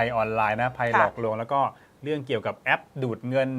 ภัยออนไลน์นะภัยค่ะหลอกลวง แล้วก็เรื่องเกี่ยวกับแอปดูดเงิน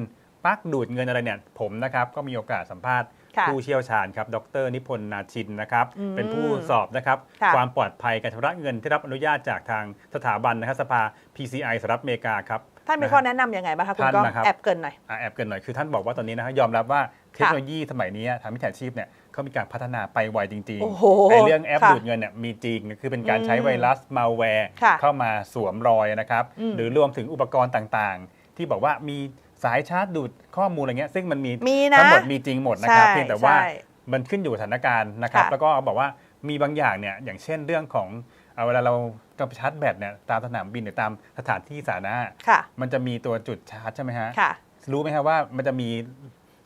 ปลักดูดเงินอะไรเนี่ยผมนะครับก็มีโอกาสสัมภาษณ์ค่ะผู้เชี่ยวชาญครับ ดรนิพนธ์นาชินนะครับอืมเป็นผู้สอบนะครับค่ะความปลอดภัยการชำระเงินที่รับอนุญาตจากทางสถาบันนะครับสภา PCI สหรัฐอเมริกาครับท่านมีข้อแนะนำยังไงบ้างคะคุณท่านก้องนะครับแอบเกรินหน่อยอะแอบเกินหน่อยคือท่านบอกว่าตอนนี้นะฮะยอมรับว่าเทคโนโลยีสมัยนี้ทางมิจฉาชีพเนี่ย เขามีการพัฒนาไปไวจริงโอ้โหไอ้เรื่องแอปค่ะดูดเงินเนี่ยมีจริงคือเป็นการใช้อืมไวรัสมาแวร์ค่ะเข้ามาสวมรอยนะครับอืมหรือรวมถึงอุปกรณ์ต่างๆ ที่บอกว่ามีสายชาร์จดูดข้อมูลอะไรเงี้ยซึ่งมันมีมีนะทั้งหมดมีจริงหมดนะครับใช่เพียงแต่ว่าใช่มันขึ้นอยู่กับสถานการณ์นะครับค่ะแล้วก็บอกว่ามีบางอย่างเนี่ยอย่างเช่นเรื่องของเอาเวลาเราจะไปชาร์จแบตเนี่ยตามสนามบินหรือตามสถานที่สาธารณะค่ะมันจะมีตัวจุดชาร์จใช่ไหมฮะค่ะรู้ไหมครับว่ามันจะมี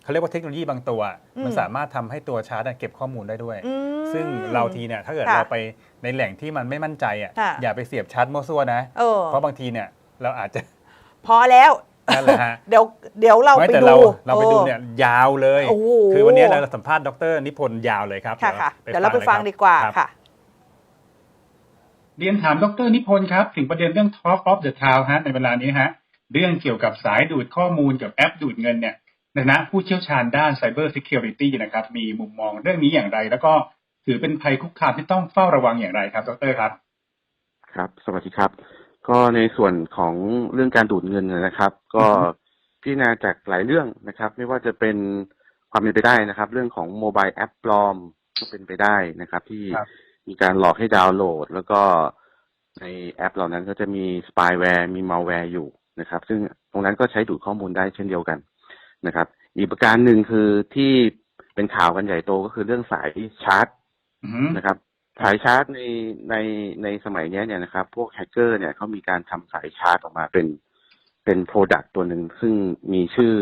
เขาเรียกว่าเทคโนโลยีบางตัวอืมมันสามารถทำให้ตัวชาร์จอะเก็บข้อมูลได้ด้วยอืมซึ่งเราทีเนี่ยถ้าเกิดค่ะเราไปในแหล่งที่มันไม่มั่นใจอะค่ะอย่าไปเสียบชาร์จมั่วซั่วนะเออเพราะบางทีเนี่ยเราอาจจะ พอแล้วนั่นแหละฮะเดี๋ยวเดี๋ยวเราไม่ไปแต่ดูเราเราไปดูเนี่ยยาวเลยโอ้โหคือวันนี้เราสัมภาษณ์ดรนิพนธ์ยาวเลยครับค่ะค่ะเดี๋ยวเราไปฟังดีกว่าครับค่ะเรียนถามดรนิพนธ์ครับ ถึงประเด็นเรื่อง Talk of the Town ฮะในเวลานี้ฮะเรื่องเกี่ยวกับสายดูดข้อมูลกับแอปดูดเงินเนี่ย ในฐานะผู้เชี่ยวชาญด้าน Cyber Security นะครับ มีมุมมองเรื่องนี้อย่างไร แล้วก็ถือเป็นภัยคุกคามที่ต้องเฝ้าระวังอย่างไรครับ ดรครับ ครับ สวัสดีครับ ก็ในส่วนของเรื่องการดูดเงินนะครับ ก็อือฮึพิจารณาจากหลายเรื่องนะครับ ไม่ว่าจะเป็นความเป็นไปได้นะครับ เรื่องของโมบายแอปปลอมก็เป็นไปได้นะครับ ที่ครับมีการหลอกให้ดาวน์โหลด แล้วก็ในแอปเหล่านั้นก็จะมีสปายแวร์มีมัลแวร์อยู่นะครับ ซึ่งตรงนั้นก็ใช้ดูดข้อมูลได้เช่นเดียวกัน นะครับ อีกประการหนึ่งคือที่เป็นข่าวกันใหญ่โตก็คือเรื่องสายชาร์จอือฮึนะครับสายชาร์จในในในสมัยเนี้ยเนี่ยนะครับ พวกแฮกเกอร์เนี่ยเขามีการทำสายชาร์จออกมาเป็นเป็นโปรดักต์ตัวหนึ่งซึ่งมีชื่อ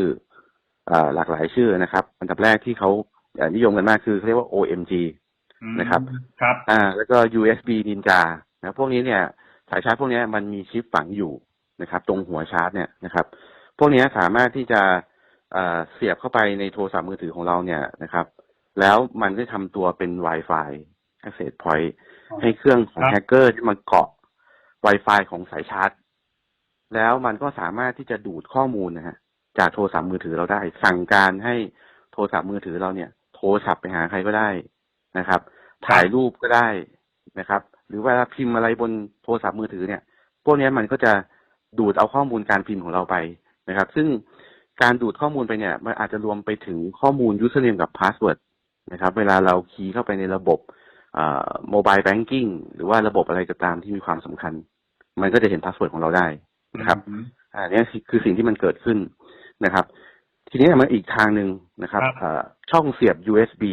เอ่อหลากหลายชื่อนะครับ อันดับแรกที่เขาเอ่อนิยมกันมากคือเขาเรียกว่า OMG นะครับ ครับ อ่า แล้วก็ USB Ninja นะพวกนี้เนี่ย สายชาร์จพวกเนี้ยมันมีชิปฝังอยู่นะครับ ตรงหัวชาร์จเนี่ยนะครับ พวกเนี้ยสามารถที่จะ เอ่อเสียบเข้าไปในโทรศัพท์มือถือของเราเนี่ยนะครับ แล้วมันก็ทำตัวเป็น Wi-Fi access point อ๋อให้เครื่องของครับแฮกเกอร์ที่มันเกาะ Wi-Fi ของสายชาร์จ แล้วมันก็สามารถที่จะดูดข้อมูลนะฮะจากโทรศัพท์มือถือเราได้ สั่งการให้โทรศัพท์มือถือเราเนี่ย โทรศัพท์ไปหาใครก็ได้นะครับ ถ่ายรูปก็ได้นะครับ หรือเวลาพิมพ์อะไรบนโทรศัพท์มือถือเนี่ย พวกเนี้ยมันก็จะดูดเอาข้อมูลการพิมพ์ของเราไปนะครับ ซึ่ง การดูดข้อมูลไปเนี่ย มันอาจจะรวมไปถึงข้อมูล username กับ password นะครับ เวลาเราคีย์เข้าไปในระบบโมบายแบงกิ้งหรือว่าระบบอะไรก็ตามที่มีความสำคัญ มันก็จะเห็นพาสเวิร์ดของเราได้นะครับอืมอ่าเนี่ยคือสิ่งที่มันเกิดขึ้นนะครับ ทีนี้มันอีกทางหนึ่งนะครับครับเอ่อช่องเสียบ USB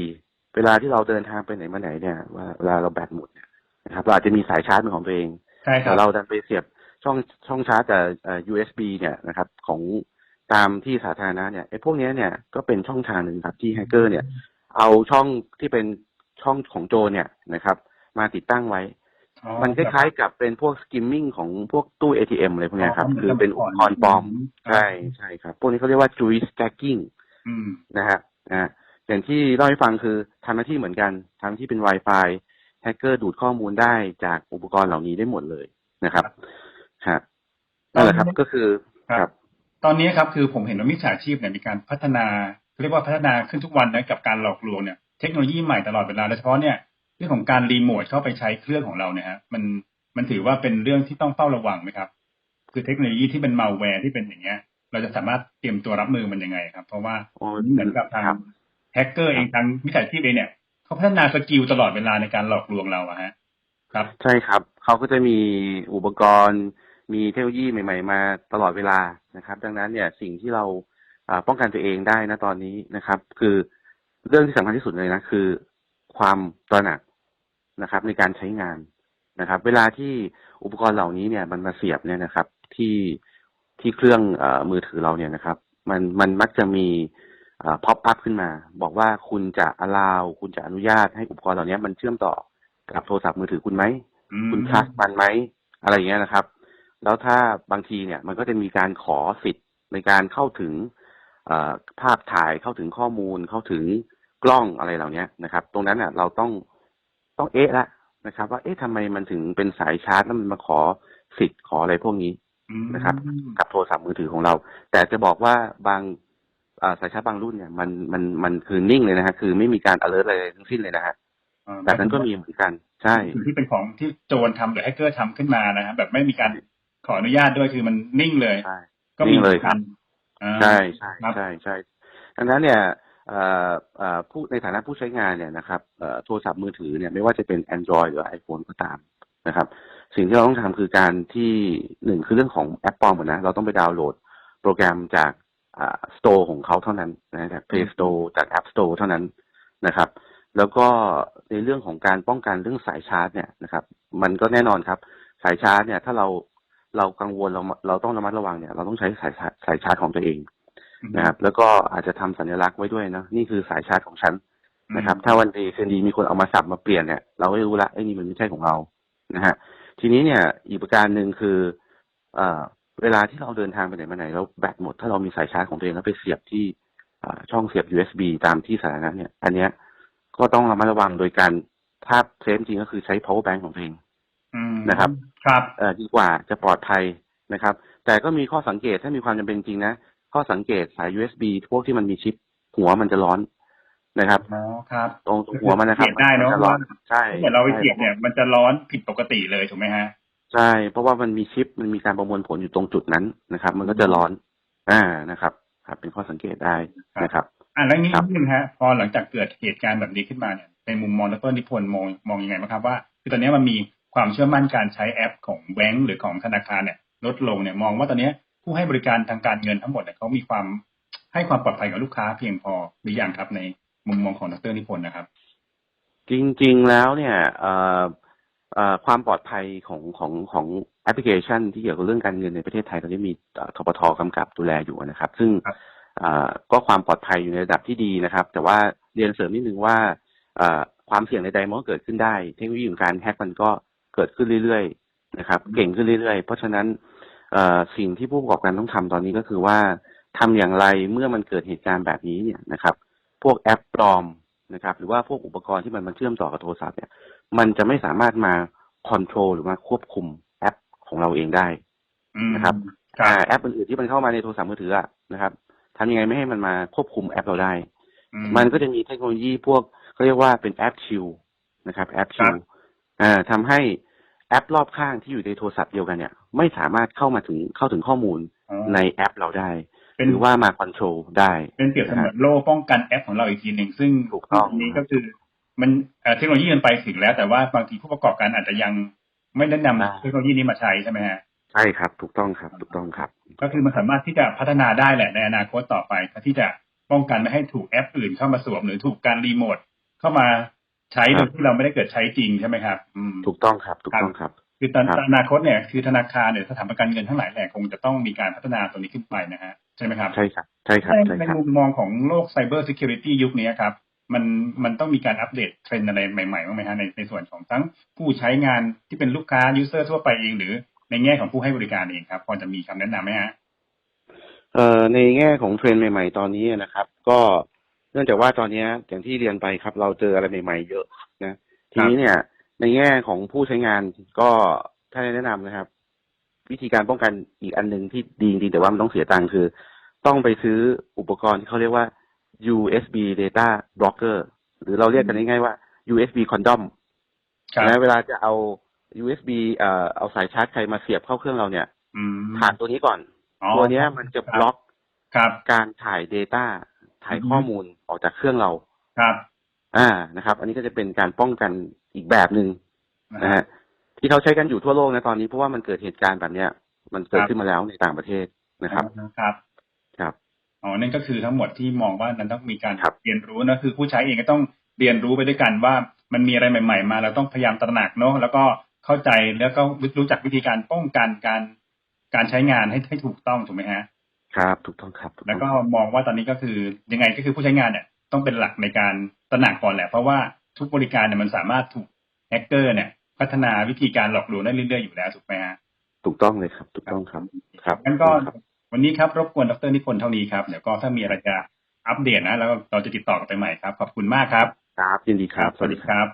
เวลาที่เราเดินทางไปไหนมาไหนเนี่ยว่าเวลาเราแบตหมดเนี่ยนะครับเราอาจจะมีสายชาร์จเป็นของตัวเองใช่ครัแต่บเราดันไปเสียบช่องช่องชาร์จจากเอ่อ USB เนี่ยนะครับ ของ ตามที่สาธารณะเนี่ยไอ้พวกเนี้ยเนี่ยก็เป็นช่องทางหนึ่งครับที่แฮกเกอร์เนี่ย เอาช่องที่เป็นช่องของโจรเนี่ยนะครับ มาติดตั้งไว้อ๋อมันคล้ายๆกับเป็นพวกสกิมมิ่งของพวกตู้ ATM อะไรพวกเนี้ยครับอ๋อคือเป็นอุปกรณ์ปลอม ใช่ใช่ครับ พวกนี้เขาเรียกว่า juice stacking อืมนะฮะนะอย่างที่เล่าให้ฟังคือทำหน้าที่เหมือนกันทำที่เป็น Wi-Fi แฮกเกอร์ดูดข้อมูลได้จากอุปกรณ์เหล่านี้ได้หมดเลยนะครับฮะนั่นแหละครับก็คือครับครับ ตอนนี้ครับคือผมเห็นว่ามิจฉาชีพเนี่ยมีการพัฒนาเรียกว่าพัฒนาขึ้นทุกวันนะกับการหลอกลวงเนี่ยเทคโนโลยีใหม่ตลอดเวลาโดยเฉพาะเนี่ยเรื่องของการรีโมทเข้าไปใช้เครื่องของเราเนี่ยฮะมันมันถือว่าเป็นเรื่องที่ต้องเฝ้าระวังไหมครับ คือเทคโนโลยีที่เป็นมาแวร์ที่เป็นอย่างเงี้ย เราจะสามารถเตรียมตัวรับมือมันยังไงครับ เพราะว่าอ๋อเหมือนกับทางครับแฮกเกอร์เองทางมิจฉาชีพเองเนี่ยเขาพัฒนาสกิลตลอดเวลาในการหลอกลวงเราอะฮะ ครับ ใช่ครับเขาก็จะมีอุปกรณ์ มีเทคโนโลยีใหม่ ๆ มาตลอดเวลานะครับ ดังนั้นเนี่ยสิ่งที่เราอ่าป้องกันตัวเองได้นะตอนนี้นะครับ คือเรื่องที่สำคัญที่สุดเลยนะคือ ความตระหนักนะครับ ในการใช้งานนะครับ เวลาที่อุปกรณ์เหล่านี้เนี่ย มันมาเสียบเนี่ยนะครับ ที่ที่เครื่องเออมือถือเราเนี่ยนะครับ มันมันมักจะมีพ็อปอัพขึ้นมา บอกว่าคุณจะ allow คุณจะอนุญาตให้อุปกรณ์เหล่านี้มันเชื่อมต่อกับโทรศัพท์มือถือคุณไหมอืมคุณ trust มันไหม อะไรอย่างเงี้ยนะครับ แล้วถ้าบางทีเนี่ยมันก็จะมีการขอสิทธิ์ในการเข้าถึงเอ่อภาพถ่ายเข้าถึงข้อมูลเข้าถึงกล้องอะไรเหล่านี้นะครับ ตรงนั้นน่ะเราต้องต้องเอ๊ะละนะครับ ว่าเอ๊ะทำไมมันถึงเป็นสายชาร์จแล้วมันมาขอสิทธิ์ขออะไรพวกนี้อืมนะครับ กับโทรศัพท์มือถือของเรา แต่จะบอกว่าบางอ่าสายชาร์จบางรุ่นเนี่ยมันมันมันคือนิ่งเลยนะฮะคือไม่มีการ alert อะไรทั้งสิ้นเลยนะฮะอ่าแบบนั้นก็มีเหมือนกัน ใช่สิ่งที่เป็นของที่โจรทำหรือแฮกเกอร์ทำขึ้นมานะครับแบบไม่มีการ ขออนุญาตด้วยคือมันนิ่งเลยใช่ก็มีนิ่งเลยครับอ่าใช่ใช่ครับใช่ใช่ดังนั้นเนี่ยเอ่อเอ่อผู้ในฐานะผู้ใช้งานเนี่ยนะครับเอ่อโทรศัพท์มือถือเนี่ยไม่ว่าจะเป็น Android หรือ iPhone ก็ตามนะครับ สิ่งที่เราต้องทำคือการที่หนึ่งคือเรื่องของแอปปลอมก่อนนะเราต้องไปดาวน์โหลดโปรแกรมจากอ่า Store ของเขาเท่านั้นนะจาก Play Store จาก App Store เท่านั้นนะครับ แล้วก็ในเรื่องของการป้องกันเรื่องสายชาร์จเนี่ยนะครับ มันก็แน่นอนครับ สายชาร์จเนี่ยถ้าเรา เรากังวลเราเราต้องระมัดระวังเนี่ย เราต้องใช้สายชาร์จสายชาร์จของตัวเองนะครับ แล้วก็อาจจะทำสัญลักษณ์ไว้ด้วยนะนี่คือสายชาร์จของฉันนะครับ ถ้าวันดีคืนดีมีคนเอามาสับมาเปลี่ยนเนี่ยเราก็รู้ละไอ้นี่มันไม่ใช่ของเรานะฮะทีนี้เนี่ย อีกประการหนึ่งคือ เอ่อ เวลาที่เราเดินทางไปไหนมาไหนแล้วแบตหมดถ้าเรามีสายชาร์จของตัวเองแล้วไปเสียบที่อ่าช่องเสียบ USB ตามที่สาธารณะเนี่ย อันเนี้ยก็ต้องระมัดระวังโดยการถ้าเซฟจริงก็คือใช้ power bank ของตัวเองอืม นะครับครับเอ่อดีกว่าจะปลอดภัยนะครับ แต่ก็มีข้อสังเกตถ้ามีความจำเป็นจริงนะ ข้อสังเกตสาย USB พวกที่มันมีชิปหัวมันจะร้อนนะครับอ๋อครับ ตรงตรงหัวมันนะครับสังเกตได้เนอะมัจร้อนว่าใช่ถ้าเกิดเราไปเสียบเนี่ยมันจะร้อนผิดปกติเลยถูกไหมฮะใช่เพราะว่ามันมีชิปมันมีการประมวลผลอยู่ตรงจุดนั้นนะครับ มันก็จะร้อน อ่านะครับครับเป็นข้อสังเกตได้นะครับ อ่าแล้วนี้ครับนิดนึงฮะพอหลังจากเกิดเหตุการณ์แบบนี้ขึ้นมาเนี่ยในมุมมองดรนิพนธ์มองมองยังไงบ้างครับว่า คือตอนนี้มันมี ความเชื่อมั่นการใช้แอปของแบงก์หรือของธนาคารเนี่ยลดลงเนี่ยมองว่าตอนนี้ผู้ให้บริการทางการเงินทั้งหมดเนี่ยเขามีความให้ความปลอดภัยกับลูกค้าเพียงพอหรือยังครับในมุมมองของดรนิพนธ์นะครับ จริงๆแล้วเนี่ยความปลอดภัยของของของแอปพลิเคชัน ที่เกี่ยวกับเรื่องการเงินในประเทศไทยตอนนี้มีทปทกำกับดูแลอยู่นะครับ ซึ่งก็ความปลอดภัยอยู่ในระดับที่ดีนะครับ แต่ว่าเรียนเสริมนิดนึงว่าความเสี่ยงใดๆมันก็เกิดขึ้นได้ เทคโนโลยีของการแฮกมันก็ เกิดขึ้นเรื่อยๆนะครับ เก่งขึ้นเรื่อยๆ เพราะฉะนั้นเอ่อสิ่งที่ผู้ประกอบการต้องทำตอนนี้ก็คือว่าทำอย่างไรเมื่อมันเกิดเหตุการณ์แบบนี้เนี่ยนะครับ พวกแอปปลอมนะครับ หรือว่าพวกอุปกรณ์ที่มันมาเชื่อมต่อกับโทรศัพท์เนี่ย มันจะไม่สามารถมาคอนโทรลหรือมาควบคุมแอปของเราเองได้อืมนะครับครับอ่าแอปอื่นๆที่มันเข้ามาในโทรศัพท์มือถืออะนะครับทำยังไงไม่ให้มันมาควบคุมแอปเราได้อืมันก็จะมีเทคโนโลยีพวกเขาเรียกว่าเป็นแอปชิลนะครับ แอปชิล อ่าทำให้แอปรอบข้างที่อยู่ในโทรศัพท์เดียวกันเนี่ย ไม่สามารถเข้ามาถึงเข้าถึงข้อมูลอ๋อในแอปเราได้เป็นหรือว่ามาคอนโทรลได้ เป็นเปรียบเสมือนโล่ป้องกันแอปของเราอีกทีหนึ่งซึ่งถูกต้องตรงนี้ก็คือมันเอ่อเทคโนโลยีมันไปถึงแล้ว แต่ว่าบางทีผู้ประกอบการอาจจะยังไม่ได้นำเทคโนโลยีนี้มาใช้ใช่ไหมฮะใช่ครับ ถูกต้องครับ ถูกต้องครับ ก็คือมันสามารถที่จะพัฒนาได้แหละในอนาคตต่อไปเพื่อที่จะป้องกันไม่ให้ถูกแอปอื่นเข้ามาสวมหรือถูกการรีโมทเข้ามา ใช้โดยที่เราไม่ได้เกิดใช้จริงใช่ไหมครับอืมถูกต้องครับ ถูกต้องครับ คือตอนครับอนาคตเนี่ยคือธนาคารเนี่ยสถาบันการเงินทั้งหลายแหล่คงจะต้องมีการพัฒนาตัวนี้ขึ้นไปนะฮะใช่ไหมครับใช่ครับใช่ครับใช่ในครับมุมมองของโลกไซเบอร์ซิเคียวริตี้ยุคนี้ครับมันมันต้องมีการอัปเดตเทรนด์อะไรใหม่ๆบ้างไหมฮะในในส่วนของทั้งผู้ใช้งานที่เป็นลูกค้ายูเซอร์ทั่วไปเอง หรือในแง่ของผู้ให้บริการเองครับพอจะมีคำแนะนำไหมฮะเอ่อในแง่ของเทรนด์ใหม่ ๆ ตอนนี้นะครับ ก็ เนื่องจากว่าตอนนี้อย่างที่เรียนไปครับ เราเจออะไรใหม่ๆเยอะนะทีนี้เนี่ย ในแง่ของผู้ใช้งานก็ถ้าแนะนำนะครับ วิธีการป้องกันอีกอันหนึ่งที่ดีจริงๆแต่ว่ามันต้องเสียตังค์คือ ต้องไปซื้ออุปกรณ์ที่เขาเรียกว่า USB data blocker หรือเราเรียกกันง่ายๆว่า USB condom ครับนะเวลาจะเอา USB เอ่อเอาสายชาร์จใครมาเสียบเข้าเครื่องเราเนี่ยอืมผ่านตัวนี้ก่อนอ๋อตัวเนี้ยมันจะบล็อกครับการถ่าย Data ถ่ายอือฮึข้อมูลออกจากเครื่องเรา ครับ อ่านะครับ อันนี้ก็จะเป็นการป้องกันอีกแบบหนึ่งนะฮะที่เขาใช้กันอยู่ทั่วโลกนะตอนนี้เพราะว่ามันเกิดเหตุการณ์แบบเนี้ย มันเกิดขึ้นมาแล้วในต่างประเทศนะครับครับครับอ๋อนั่นก็คือทั้งหมดที่มองว่านั้นต้องมีการครับเรียนรู้นะคือผู้ใช้เองก็ต้องเรียนรู้ไปด้วยกันว่ามันมีอะไรใหม่ ๆ มาเราต้องพยายามตระหนักเนาะแล้วก็เข้าใจแล้วก็รู้จักวิธีการป้องกันการการใช้งานให้ให้ถูกต้องถูกไหมฮะ ครับ ถูกต้องครับถูแล้วต้ก็องมองว่าตอนนี้ก็คือยังไงก็คือผู้ใช้งานเนี่ยต้องเป็นหลักในการตระหนักก่อนแหละ เพราะว่าทุกบริการเนี่ยมันสามารถถูกแฮกเกอร์เนี่ย พัฒนาวิธีการหลอกลวงได้เรื่อยๆอยู่แล้วถูกไหมฮะถูกต้องเลยครับ ถูกต้องครับ ครับงั้นก็ครับวันนี้ครับรบกวนดรนิพนธ์เท่านี้ครับเดี๋ยวก็ถ้ามีอะไรจะอัปเดตนะแล้วเราจะติดต่อกลับไปใหม่ครับ ขอบคุณมากครับ ครับยินดีครับ สวัสดีครับ